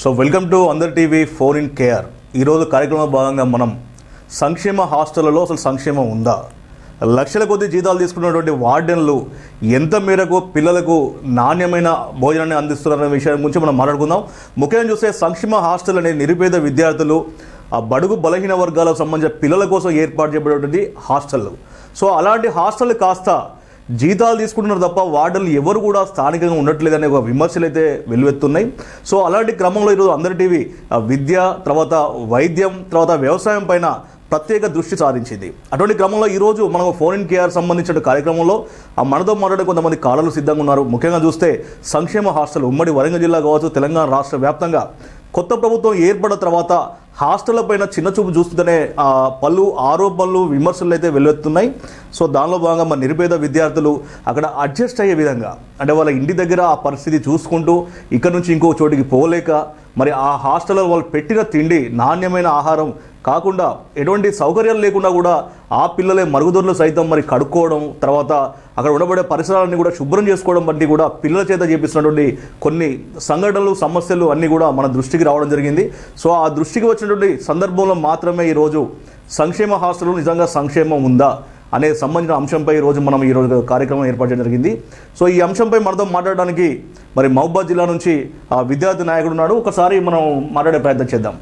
So welcome to అందర్ TV four in care ఈరోజు కార్యక్రమంలో భాగంగా మనం సంక్షేమ హాస్టళ్ళలో అసలు సంక్షేమం ఉందా? లక్షల కొద్ది జీతాలు తీసుకున్నటువంటి వార్డెన్లు ఎంత మేరకు పిల్లలకు నాణ్యమైన భోజనాన్ని అందిస్తున్నారనే విషయం గురించి మనం మాట్లాడుకుందాం. ముఖ్యంగా చూస్తే సంక్షేమ హాస్టల్ అనే నిరుపేద విద్యార్థులు ఆ బడుగు బలహీన వర్గాలకు సంబంధించిన పిల్లల కోసం ఏర్పాటు చేయబడినటువంటి హాస్టళ్ళు. సో అలాంటి హాస్టల్ కాస్త జీతాలు తీసుకుంటున్నారు తప్ప వార్డులు ఎవరు కూడా స్థానికంగా ఉండట్లేదనే ఒక విమర్శలు అయితే వెలువెత్తున్నాయి. సో అలాంటి క్రమంలో ఈరోజు అందరి టీవీ ఆ, విద్య తర్వాత వైద్యం తర్వాత వ్యవసాయం పైన ప్రత్యేక దృష్టి సారించింది. అటువంటి క్రమంలో ఈరోజు మనం ఫోన్ ఇన్ కేఆర్ సంబంధించిన కార్యక్రమంలో ఆ మనతో మాట్లాడే కొంతమంది కాలలు సిద్ధంగా ఉన్నారు. ముఖ్యంగా చూస్తే సంక్షేమ హాస్టల్ ఉమ్మడి వరంగల్ జిల్లా కావచ్చు తెలంగాణ రాష్ట్ర వ్యాప్తంగా కొత్త ప్రభుత్వం ఏర్పడిన తర్వాత హాస్టళ్ళ పైన చిన్న చూపు చూస్తుందనే ఆ, పలు ఆరోపణలు విమర్శలు అయితే వెల్లువెత్తున్నాయి సో దానిలో భాగంగా మన నిరుపేద విద్యార్థులు అక్కడ అడ్జస్ట్ అయ్యే విధంగా అంటే వాళ్ళ ఇంటి దగ్గర ఆ పరిస్థితి చూసుకుంటూ ఇక్కడ నుంచి ఇంకో చోటికి పోలేక మరి ఆ హాస్టల్లో వాళ్ళు పెట్టిన తిండి నాణ్యమైన ఆహారం కాకుండా ఎటువంటి సౌకర్యాలు లేకుండా కూడా ఆ పిల్లలే మరుగుదొడ్లు సైతం మరి కడుక్కోవడం తర్వాత అక్కడ ఉండబడే పరిసరాలన్నీ కూడా శుభ్రం చేసుకోవడం వంటి కూడా పిల్లల చేత చేపిస్తున్నటువంటి కొన్ని సంఘటనలు సమస్యలు అన్నీ కూడా మన దృష్టికి రావడం జరిగింది. సో ఆ దృష్టికి వచ్చినటువంటి సందర్భంలో మాత్రమే ఈరోజు సంక్షేమ హాస్టల్ నిజంగా సంక్షేమం ఉందా అనే సంబంధించిన అంశంపై ఈరోజు మనం ఈరోజు కార్యక్రమం ఏర్పాటు చేయడం జరిగింది. సో ఈ అంశంపై మనతో మాట్లాడడానికి మరి మహబాద్ జిల్లా నుంచి ఆ విద్యార్థి నాయకుడు ఉన్నాడు. ఒకసారి మనం మాట్లాడే ప్రయత్నం చేద్దాం.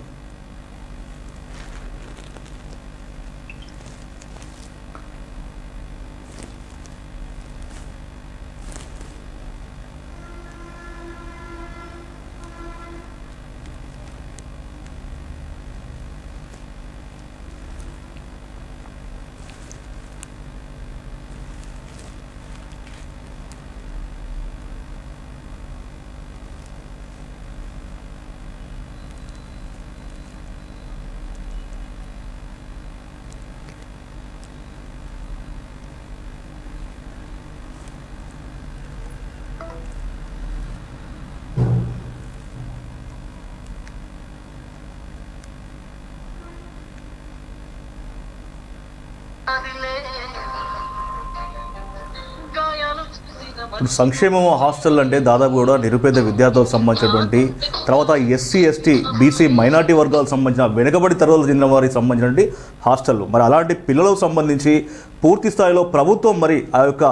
ఇప్పుడు సంక్షేమ హాస్టల్ అంటే దాదాపు కూడా నిరుపేద విద్యార్థులకు సంబంధించినటువంటి తర్వాత ఎస్సీ ఎస్టీ బీసీ మైనార్టీ వర్గాలకు సంబంధించిన వెనుకబడి తరగతులు చెందిన వారికి సంబంధించినటువంటి హాస్టల్ మరి అలాంటి పిల్లలకు సంబంధించి పూర్తి స్థాయిలో ప్రభుత్వం మరి ఆ యొక్క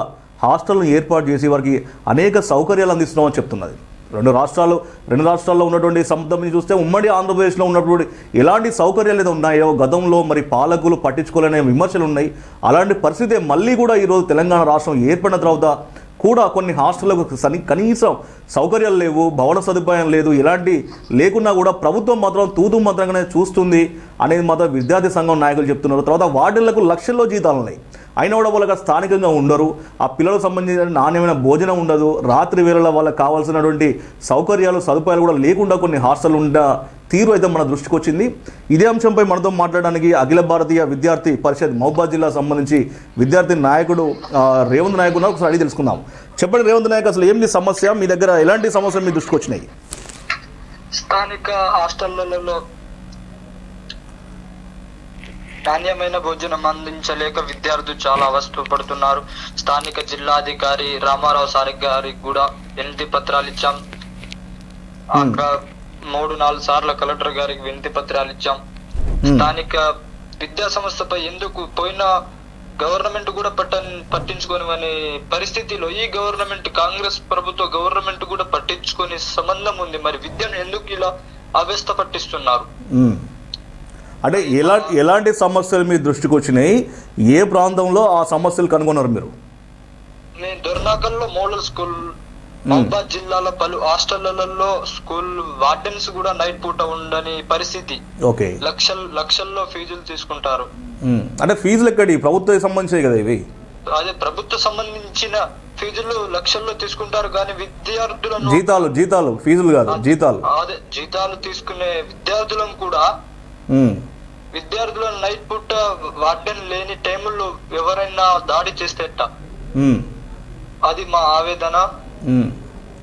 హాస్టల్ను ఏర్పాటు చేసి వారికి అనేక సౌకర్యాలు అందిస్తున్నామని చెప్తున్నది. రెండు రాష్ట్రాలు రెండు రాష్ట్రాల్లో ఉన్నటువంటి సంబంధం చూస్తే ఉమ్మడి ఆంధ్రప్రదేశ్లో ఉన్నటువంటి ఎలాంటి సౌకర్యాలు ఏదో ఉన్నాయో గతంలో మరి పాలకులు పట్టించుకోలేని విమర్శలు ఉన్నాయి. అలాంటి పరిస్థితి మళ్ళీ కూడా ఈరోజు తెలంగాణ రాష్ట్రం ఏర్పడిన తర్వాత కూడా కొన్ని హాస్టళ్ళకు సని కనీసం సౌకర్యాలు లేవు భవన సదుపాయం లేదు ఎలాంటి లేకున్నా కూడా ప్రభుత్వం మాత్రం తూతు మాత్రంగానే చూస్తుంది అనేది మాత్రం విద్యార్థి సంఘం నాయకులు చెప్తున్నారు. తర్వాత వార్డులకు లక్షల్లో జీతాలు ఉన్నాయి. అయినా కూడా వాళ్ళకి స్థానికంగా ఉండరు. ఆ పిల్లలకు సంబంధించిన నాణ్యమైన భోజనం ఉండదు. రాత్రి వేళల వాళ్ళకి కావాల్సినటువంటి సౌకర్యాలు సదుపాయాలు కూడా లేకుండా కొన్ని హాస్టల్ ఉండ తీరు అయితే మన దృష్టికి వచ్చింది. ఇదే అంశంపై మనతో మాట్లాడడానికి అఖిల భారతీయ విద్యార్థి పరిషత్ మహబాద్ జిల్లా సంబంధించి విద్యార్థి నాయకుడు రేవంత్ నాయక్ ఉన్నారు ఒకసారి అడిగి తెలుసుకుందాం. చెప్పండి రేవంత్ నాయక్ అసలు ఏంటి సమస్య? మీ దగ్గర ఎలాంటి సమస్యలు మీ దృష్టికి వచ్చినాయి? స్థానిక హాస్టళ్ళలో నాణ్యమైన భోజనం అందించలేక విద్యార్థులు చాలా అవస్థ పడుతున్నారు స్థానిక జిల్లాధికారి రామారావు సారి గారికి కూడా వినతి పత్రాలు ఇచ్చాం. మూడు నాలుగు సార్లు కలెక్టర్ గారికి వినతి పత్రాలు ఇచ్చాం. స్థానిక విద్యా సంస్థపై ఎందుకు పోయిన గవర్నమెంట్ కూడా పట్ట పట్టించుకోని పరిస్థితిలో ఈ గవర్నమెంట్ కాంగ్రెస్ ప్రభుత్వ గవర్నమెంట్ కూడా పట్టించుకొని సంబంధం ఉంది. మరి విద్యను ఎందుకు ఇలా అవస్థ పట్టిస్తున్నారు. అంటే ఎలా ఎలాంటి సమస్యలు మీ దృష్టికి వచ్చినాయి? ఏ ప్రాంతంలో ఆ సమస్యలు కనుగొన్నారు మీరు? నేను దొర్నాకల్లో మోడల్ స్కూల్ మహబాద్ జిల్లాలో పలు హాస్టళ్ళలో స్కూల్ వార్డెన్స్ కూడా నైట్ పూట ఉండని పరిస్థితి. ఓకే. లక్షల లక్షల్లో ఫీజులు తీసుకుంటారు. అంటే ఫీజులు ఎక్కడి? ప్రభుత్వం సంబంధించాయి కదా ఇవి? అదే ప్రభుత్వ సంబంధించిన ఫీజులు లక్షల్లో తీసుకుంటారు కానీ విద్యార్థులను జీతాలు జీతాలు ఫీజులు కాదు జీతాలు. అదే జీతాలు తీసుకునే విద్యార్థులను కూడా. విద్యార్థులను నైట్ పూట వార్డెన్ లేని టైముల్లో ఎవరైనా దాడి చేస్తే. అది మా ఆవేదన.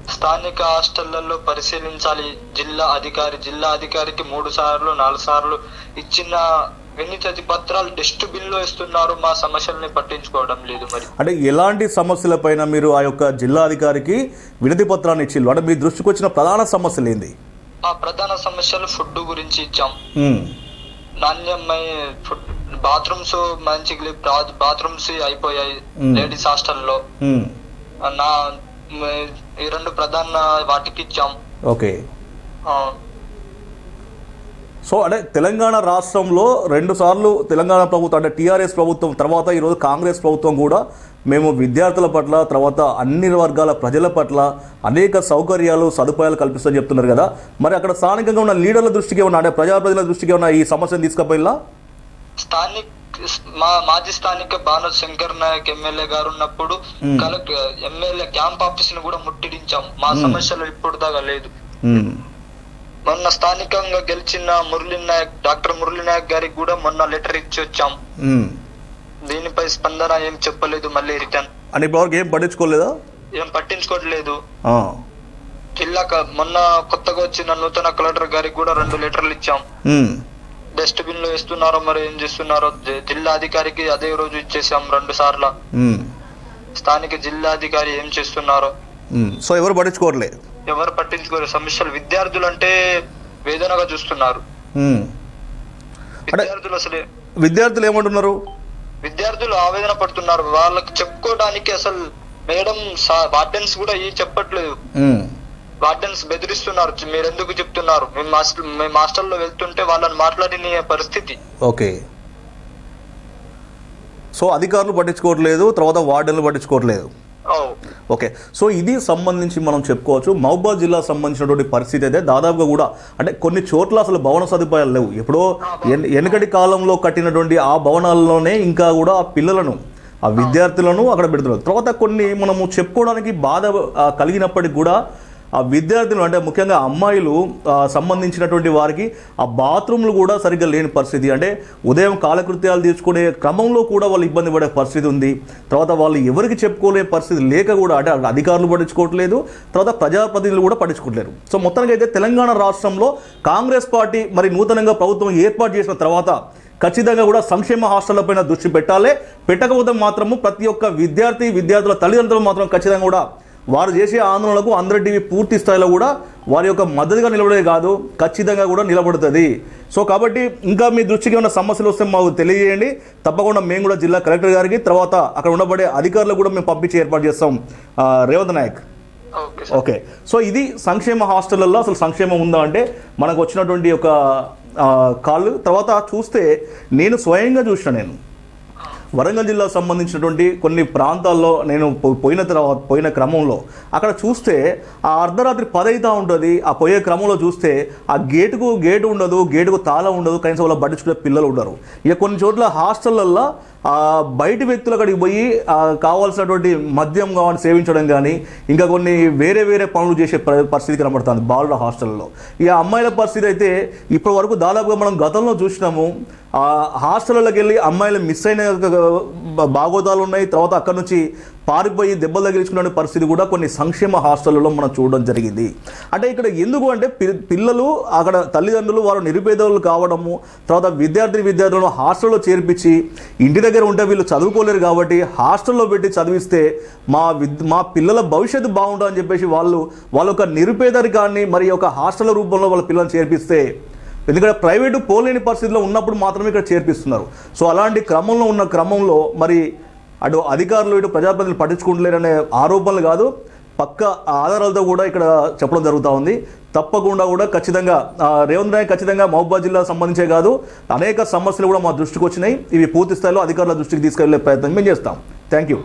స్థానిక హాస్టళ్ళలో పరిశీలించాలి. జిల్లా అధికారి జిల్లా అధికారికి మూడు సార్లు నాలుగు సార్లు ఇచ్చిన వినతి పత్రాలు డస్ట్ బిల్లో ఇస్తున్నారు. మా సమస్యల్ని పట్టించుకోవడం లేదు మరి. అంటే ఎలాంటి సమస్యలపైన మీరు ఆ యొక్క జిల్లా అధికారికి వినతి పత్రాన్ని ఇచ్చిల్లు అంటే మీ దృష్టికి వచ్చిన ప్రధాన సమస్యలు ఏంది? ఆ ప్రధాన సమస్యలు ఫుడ్ గురించి ఇచ్చాం. ఉమ్, నాణ్యమైన ఫుడ్ బాత్రూమ్స్ మంచి బాత్రూమ్స్ అయిపోయాయి. లేడీస్ హాస్టల్లో. నా ఈ రెండు ప్రధాన వాటికి ఇచ్చాం. ఓకే. సో అంటే తెలంగాణ రాష్ట్రంలో రెండు సార్లు తెలంగాణ ప్రభుత్వం అంటే టీఆర్ఎస్ ప్రభుత్వం తర్వాత ఈరోజు కాంగ్రెస్ ప్రభుత్వం కూడా మేము విద్యార్థుల పట్ల తర్వాత అన్ని వర్గాల ప్రజల పట్ల అనేక సౌకర్యాలు సదుపాయాలు కల్పిస్తామని చెప్తున్నారు కదా. మరి అక్కడ స్థానికంగా ఉన్న లీడర్ల దృష్టికి ఏమన్నా అంటే ప్రజాప్రతినిధుల దృష్టికి ఏమన్నా ఈ సమస్యను తీసుకుపోయినా స్థానిక్ మా మాజీ స్థానిక భానుత్ శంకర్ నాయక్ ఎమ్మెల్యే గారు ఉన్నప్పుడు. కలెక్టర్ ఎమ్మెల్యే క్యాంప్ ఆఫీస్ని కూడా ముట్టిడించాం. మా. సమస్యలు ఇప్పుడు దాకా లేదు. మొన్న స్థానికంగా గెలిచిన మురళీ నాయక్ డాక్టర్ మురళీ నాయక్ గారికి కూడా మొన్న లెటర్ ఇచ్చి వచ్చాం. దీనిపై స్పందన ఏం చెప్పలేదు మళ్ళీ రిటర్న్. అని ఏం పట్టించుకోలేదా? ఏం పట్టించుకోవట్లేదు. జిల్లా మొన్న కొత్తగా వచ్చిన నూతన కలెక్టర్ గారికి కూడా రెండు లెటర్లు ఇచ్చాం. డస్ట్బిన్లో వేస్తున్నారో మరి ఏం చేస్తున్నారో జిల్లా అధికారికి అదే రోజు ఇచ్చేసాం రెండు సార్లు. స్థానిక జిల్లా అధికారి ఏం చేస్తున్నారో. సో ఎవరు పట్టించుకోవట్లేదు ఎవరు పట్టించుకోరు? సమస్యలు విద్యార్థులు అంటే వేదనగా చూస్తున్నారు. విద్యార్థులు అసలే విద్యార్థులు ఏమంటున్నారు? విద్యార్థులు ఆవేదన పడుతున్నారు. వాళ్ళకి చెప్పుకోవడానికి అసలు మేడం వార్డెన్స్ కూడా ఏం చెప్పట్లేదు. వార్డెన్స్ బెదిరిస్తున్నారు. మీరు ఎందుకు చెప్తున్నారు? మేము మాస్టర్ మేము హాస్టల్లో వెళ్తుంటే వాళ్ళని మాట్లాడిన పరిస్థితి. ఓకే. సో అధికారులు పట్టించుకోవట్లేదు తర్వాత వార్డెన్లు పట్టించుకోవట్లేదు. ఓకే. సో ఇది సంబంధించి మనం చెప్పుకోవచ్చు. మహబాద్ జిల్లా సంబంధించినటువంటి పరిస్థితి అయితే దాదాపుగా కూడా అంటే కొన్ని చోట్ల అసలు భవన సదుపాయాలు లేవు. ఎప్పుడో ఎన్- వెనకటి కాలంలో కట్టినటువంటి ఆ భవనాల్లోనే ఇంకా కూడా ఆ పిల్లలను ఆ విద్యార్థులను అక్కడ పెడుతున్నారు. తర్వాత కొన్ని మనము చెప్పుకోవడానికి బాధ కలిగినప్పటికీ కూడా ఆ విద్యార్థులు అంటే ముఖ్యంగా అమ్మాయిలు సంబంధించినటువంటి వారికి ఆ బాత్రూమ్లు కూడా సరిగ్గా లేని పరిస్థితి. అంటే ఉదయం కాలకృత్యాలు తీర్చుకునే క్రమంలో కూడా వాళ్ళు ఇబ్బంది పడే పరిస్థితి ఉంది. తర్వాత వాళ్ళు ఎవరికి చెప్పుకోలే పరిస్థితి లేక కూడా అంటే అధికారులు పట్టించుకోవట్లేదు. తర్వాత ప్రజాప్రతినిధులు కూడా పట్టించుకోవట్లేరు సో మొత్తానికి అయితే తెలంగాణ రాష్ట్రంలో కాంగ్రెస్ పార్టీ మరి నూతనంగా ప్రభుత్వం ఏర్పాటు చేసిన తర్వాత ఖచ్చితంగా కూడా సంక్షేమ హాస్టళ్ళ పైన దృష్టి పెట్టాలి. పెట్టకపోతే మాత్రము ప్రతి ఒక్క విద్యార్థి విద్యార్థుల తల్లిదండ్రులు మాత్రం ఖచ్చితంగా కూడా వారు చేసే ఆందోళనలకు అందరి టీవీ పూర్తి స్థాయిలో కూడా వారి యొక్క మద్దతుగా నిలబడేది కాదు ఖచ్చితంగా కూడా నిలబడుతుంది. సో కాబట్టి ఇంకా మీ దృష్టికి ఏమైనా సమస్యలు వస్తే మాకు తెలియజేయండి. తప్పకుండా మేము కూడా జిల్లా కలెక్టర్ గారికి తర్వాత అక్కడ ఉండబడే అధికారులు కూడా మేము పంపించి ఏర్పాటు చేస్తాం. రేవంత్ నాయక్. ఓకే సో ఇది సంక్షేమ హాస్టళ్ళలో అసలు సంక్షేమం ఉందా అంటే మనకు వచ్చినటువంటి ఒక కాళ్ళు. తర్వాత చూస్తే నేను స్వయంగా చూసిన నేను వరంగల్ జిల్లాకు సంబంధించినటువంటి కొన్ని ప్రాంతాల్లో నేను పో- పోయిన తర్వాత పోయిన క్రమంలో అక్కడ చూస్తే ఆ అర్ధరాత్రి పదైతా ఉంటుంది. ఆ పోయే క్రమంలో చూస్తే ఆ గేటుకు గేటు ఉండదు గేటుకు తాళం ఉండదు. కనీసం వాళ్ళ పట్టించుకునే పిల్లలు ఉండరు. ఇక కొన్ని చోట్ల హాస్టళ్ళల్లో బయటి వ్యక్తులు అక్కడికి పోయి కావాల్సినటువంటి మద్యం కావాలి సేవించడం కానీ ఇంకా కొన్ని వేరే వేరే పనులు చేసే ప- పరిస్థితి కనబడుతుంది బాలుల హాస్టల్లో. ఇక అమ్మాయిల పరిస్థితి అయితే ఇప్పటి వరకు దాదాపుగా మనం గతంలో చూసినాము. హాస్టళ్ళకి వెళ్ళి అమ్మాయిలు మిస్ అయిన బ- ఉన్నాయి. తర్వాత అక్కడ నుంచి పారిపోయి దెబ్బలు తగిలించుకునే పరిస్థితి కూడా కొన్ని సంక్షేమ హాస్టళ్ళలో మనం చూడడం జరిగింది. అంటే ఇక్కడ ఎందుకు అంటే పిల్లలు అక్కడ తల్లిదండ్రులు వారు నిరుపేదలు కావడము తర్వాత విద్యార్థి విద్యార్థులను హాస్టల్లో చేర్పించి ఇంటి దగ్గర ఉంటే వీళ్ళు చదువుకోలేరు కాబట్టి హాస్టల్లో పెట్టి చదివిస్తే మా విద్ మా పిల్లల భవిష్యత్తు బాగుంటుందని చెప్పేసి వాళ్ళు వాళ్ళ యొక్క నిరుపేదరికాన్ని మరి ఒక హాస్టల్ రూపంలో వాళ్ళ పిల్లల్ని చేర్పిస్తే ఎందుకంటే ప్రైవేటు పోలేని పరిస్థితిలో ఉన్నప్పుడు మాత్రమే ఇక్కడ చేర్పిస్తున్నారు. సో అలాంటి క్రమంలో ఉన్న క్రమంలో మరి అటు అధికారులు ఇటు ప్రజాప్రతినిధులు పట్టించుకుంటలేరనే ఆరోపణలు కాదు పక్క ఆధారాలతో కూడా ఇక్కడ చెప్పడం జరుగుతూ ఉంది. తప్పకుండా కూడా ఖచ్చితంగా రేవంత్ నాయక్ ఖచ్చితంగా మహబూబాద్ జిల్లా సంబంధించే కాదు అనేక సమస్యలు కూడా మా దృష్టికి వచ్చినాయి. ఇవి పూర్తి స్థాయిలో అధికారుల దృష్టికి తీసుకెళ్ళే ప్రయత్నం మేము చేస్తాం. Thank you